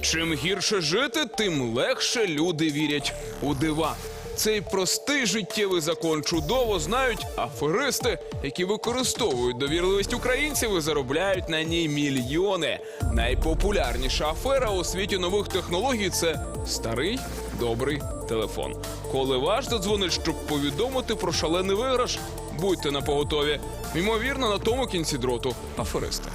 Чим гірше жити, тим легше люди вірять у дива. Цей простий життєвий закон чудово знають аферисти, які використовують довірливість українців і заробляють на ній мільйони. Найпопулярніша афера у світі нових технологій це старий добрий телефон. Коли ваш додзвонить, щоб повідомити про шалений виграш, будьте на поготові. Ймовірно, на тому кінці дроту аферисти.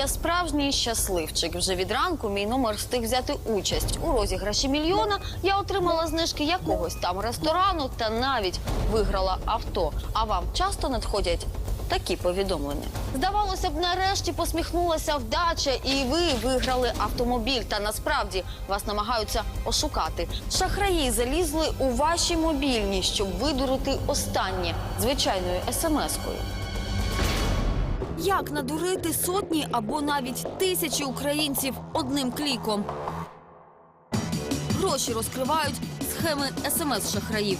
Я справжній щасливчик. Вже від ранку мій номер встиг взяти участь у розіграші мільйона. Я отримала знижки якогось там ресторану та навіть виграла авто. А вам часто надходять такі повідомлення? Здавалося б, нарешті посміхнулася вдача, і ви виграли автомобіль. Та насправді вас намагаються ошукати. Шахраї залізли у ваші мобільні, щоб видурити останнє звичайною смс-кою. Як надурити сотні або навіть тисячі українців одним кліком? Гроші розкривають схеми смс-шахраїв.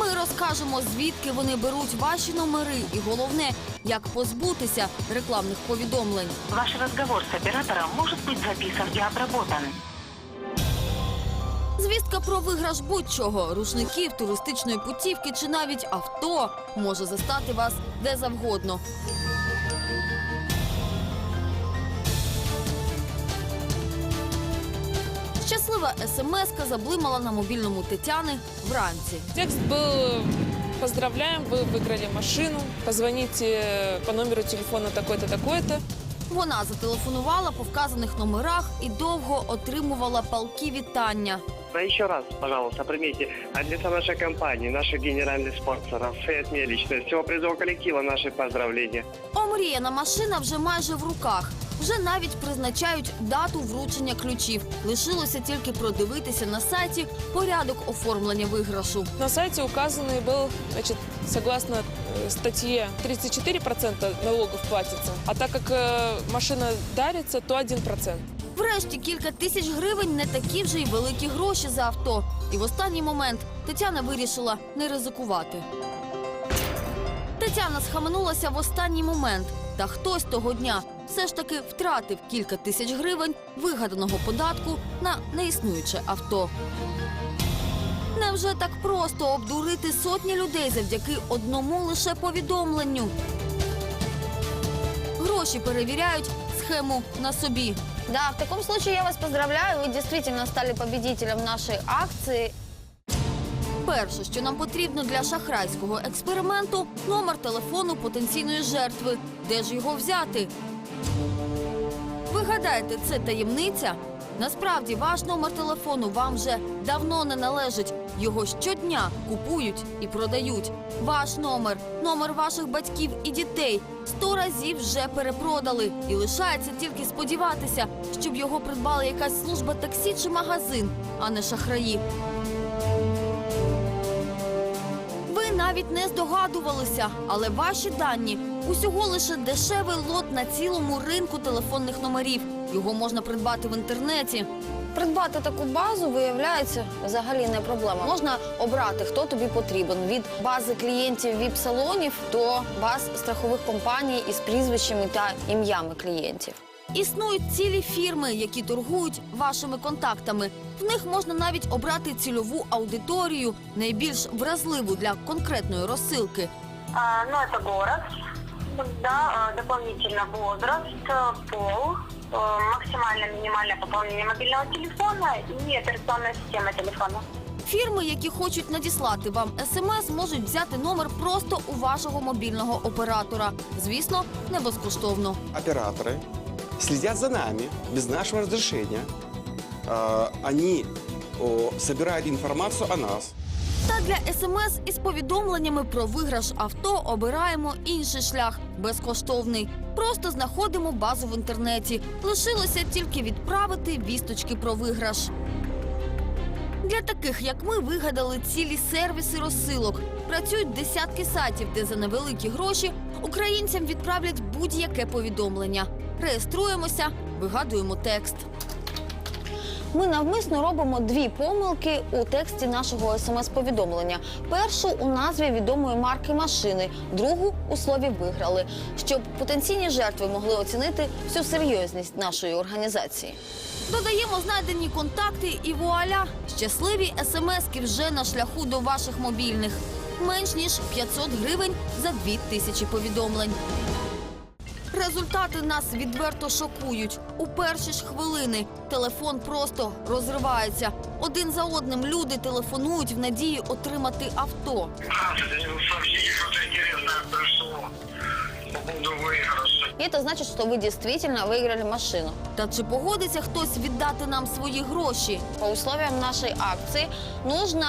Ми розкажемо, звідки вони беруть ваші номери, і головне, як позбутися рекламних повідомлень. Ваш разговор с оператором может быть записан и обработан. Звістка про виграш будь-чого рушників, туристичної путівки чи навіть авто може застати вас де завгодно. Щаслива смс-ка заблимала на мобільному Тетяни вранці. Текст был «Поздравляем, вы выиграли машину. Позвоните по номеру телефона такой-то, такой-то». Вона зателефонувала по вказаних номерах і довго отримувала палки вітання. А еще раз, пожалуйста, примите от лица нашей компании, наших генеральных спонсоров и от меня лично, всего призового коллектива наши поздравления. Омріяна машина вже майже в руках. Вже навіть призначають дату вручення ключів. Лишилося тільки продивитися на сайті порядок оформлення виграшу. На сайте указанный был, значит, согласно э, статье, 34% налогов платится. А так как э, машина дарится, то 1%. Врешті кілька тисяч гривень не такі вже й великі гроші за авто. І в останній момент Тетяна вирішила не ризикувати. Тетяна схаменулася в останній момент. Та хтось того дня все ж таки втратив кілька тисяч гривень вигаданого податку на неіснуюче авто. Невже так просто обдурити сотні людей завдяки одному лише повідомленню? Гроші перевіряють схему на собі. Да, в таком случае я вас поздравляю. Вы действительно стали победителем нашей акции. Перше, що нам потрібно для шахрайського експерименту номер телефону потенційної жертви. Де ж його взяти? Ви гадаєте, це таємниця? Насправді ваш номер телефону вам вже давно не належить. Його щодня купують і продають. Ваш номер, номер ваших батьків і дітей сто разів вже перепродали. І лишається тільки сподіватися, щоб його придбала якась служба таксі чи магазин, а не шахраї. Ви навіть не здогадувалися, але ваші дані усього лише дешевий лот на цілому ринку телефонних номерів. Його можна придбати в інтернеті. Придбати таку базу виявляється взагалі не проблема. Можна обрати, хто тобі потрібен від бази клієнтів віп-салонів до баз страхових компаній із прізвищами та ім'ями клієнтів. Існують цілі фірми, які торгують вашими контактами. В них можна навіть обрати цільову аудиторію, найбільш вразливу для конкретної розсилки. А, ну, это город, да, дополнительно возраст, пол, э, максимальное минимальное пополнение мобильного телефона и операционная система телефона. Фірми, які хочуть надіслати вам смс, можуть взяти номер просто у вашого мобільного оператора. Звісно, не безкоштовно. операторы следят за нами без нашего разрешения. Э, Они о, собирают информацию о нас. Та для смс із повідомленнями про виграш авто обираємо інший шлях безкоштовний. Просто знаходимо базу в інтернеті. Лишилося тільки відправити вісточки про виграш. Для таких, як ми, вигадали цілі сервіси розсилок. Працюють десятки сайтів, де за невеликі гроші українцям відправлять будь-яке повідомлення. Реєструємося, вигадуємо текст. Ми навмисно робимо дві помилки у тексті нашого смс-повідомлення. Першу у назві відомої марки машини, другу у слові виграли, щоб потенційні жертви могли оцінити всю серйозність нашої організації. Додаємо знайдені контакти і вуаля! Щасливі смски вже на шляху до ваших мобільних. Менш ніж 500 гривень за 2000 повідомлень. Результати нас відверто шокують. У перші ж хвилини телефон просто розривається. Один за одним люди телефонують в надії отримати авто. Здравствуйте, сообщите, что-то интересное пришло по машину. Та чи погодиться хтось віддати нам свої гроші? По условиям нашої акції нужно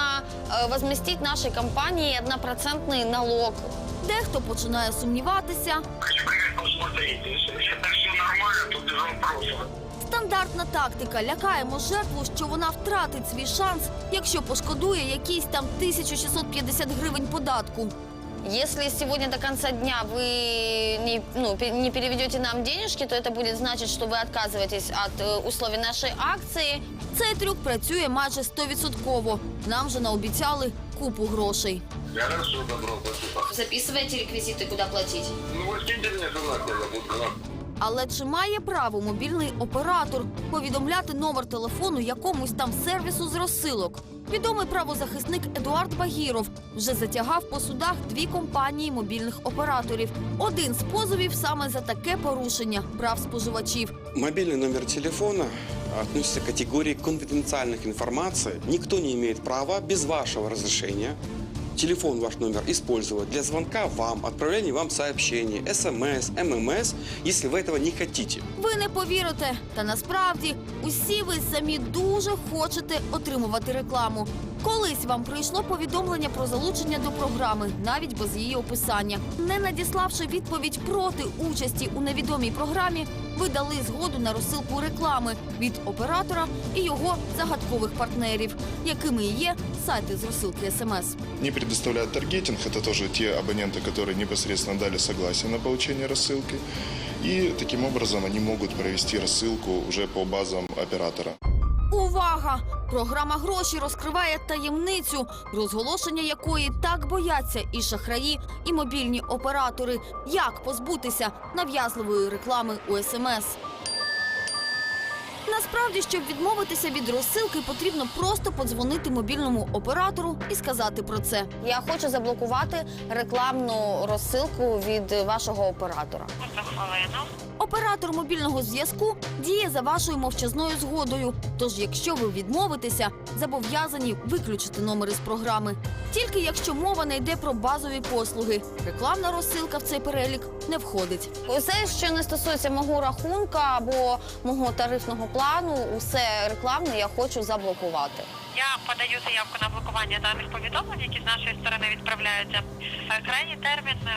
возместить нашій компанії 1% налог. Дехто починає сумніватися. Стандартна тактика лякаємо жертву, що вона втратить свій шанс, якщо пошкодує якісь там 1650 гривень податку. Если сегодня до конца дня вы не, ну, пе- не переведете нам денежки, то это будет значить, что вы отказываетесь от э, условий нашей акции. Цей трюк працює майже 100%. Нам же наобіцяли купу грошей. Хорошо, добро, спасибо. Записывайте реквизиты, куда платить. Ну, вы скиньте мне туда, когда буду. але чи має право мобільний оператор повідомляти номер телефону якомусь там сервісу з розсилок? Відомий правозахисник Едуард Багіров вже затягав по судах дві компанії мобільних операторів. Один з позовів саме за таке порушення прав споживачів. Мобильный номер телефона относится к категории конфиденциальных информации. Никто не имеет права без вашего разрешения телефон ваш номер использовать для звонка вам, отправления вам сообщений, смс, ммс, если вы этого не хотите. Ви не повірите, та насправді усі ви самі дуже хочете отримувати рекламу. Колись вам прийшло повідомлення про залучення до програми, навіть без її описання. Не надіславши відповідь проти участі у невідомій програмі, ви дали згоду на розсилку реклами від оператора і його загадкових партнерів, якими і є сайти з розсилки смс. не предоставляют таргетинг. Это тоже те абоненты, которые непосредственно дали согласие на получение рассылки. И таким образом они могут провести рассылку уже по базам оператора. Увага! Програма гроші розкриває таємницю, розголошення якої так бояться і шахраї, і мобільні оператори. Як позбутися нав'язливої реклами у СМС? Насправді, щоб відмовитися від розсилки, потрібно просто подзвонити мобільному оператору і сказати про це. Я хочу заблокувати рекламну розсилку від вашого оператора. Оператор мобільного зв'язку діє за вашою мовчазною згодою. Тож, якщо ви відмовитеся, зобов'язані виключити номери з програми. Тільки якщо мова не йде про базові послуги, рекламна розсилка в цей перелік не входить. Усе, що не стосується мого рахунка або мого тарифного плану, усе рекламне я хочу заблокувати. Я подаю заявку на блокування даних повідомлень, які з нашої сторони відправляються. Е, Крайній термін е,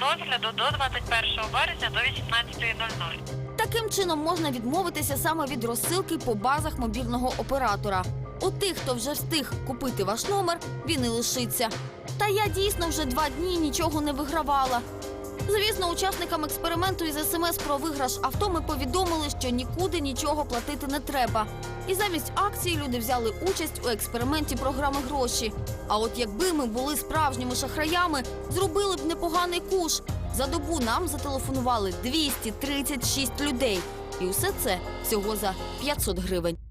розгляду до 21 березня до 18.00. Таким чином можна відмовитися саме від розсилки по базах мобільного оператора. У тих, хто вже встиг купити ваш номер, він і лишиться. Та я дійсно вже два дні нічого не вигравала. Звісно, учасникам експерименту із смс про виграш авто ми повідомили, що нікуди нічого платити не треба. І замість акції люди взяли участь у експерименті програми гроші. А от якби ми були справжніми шахраями, зробили б непоганий куш. За добу нам зателефонували 236 людей. І усе це всього за 500 гривень.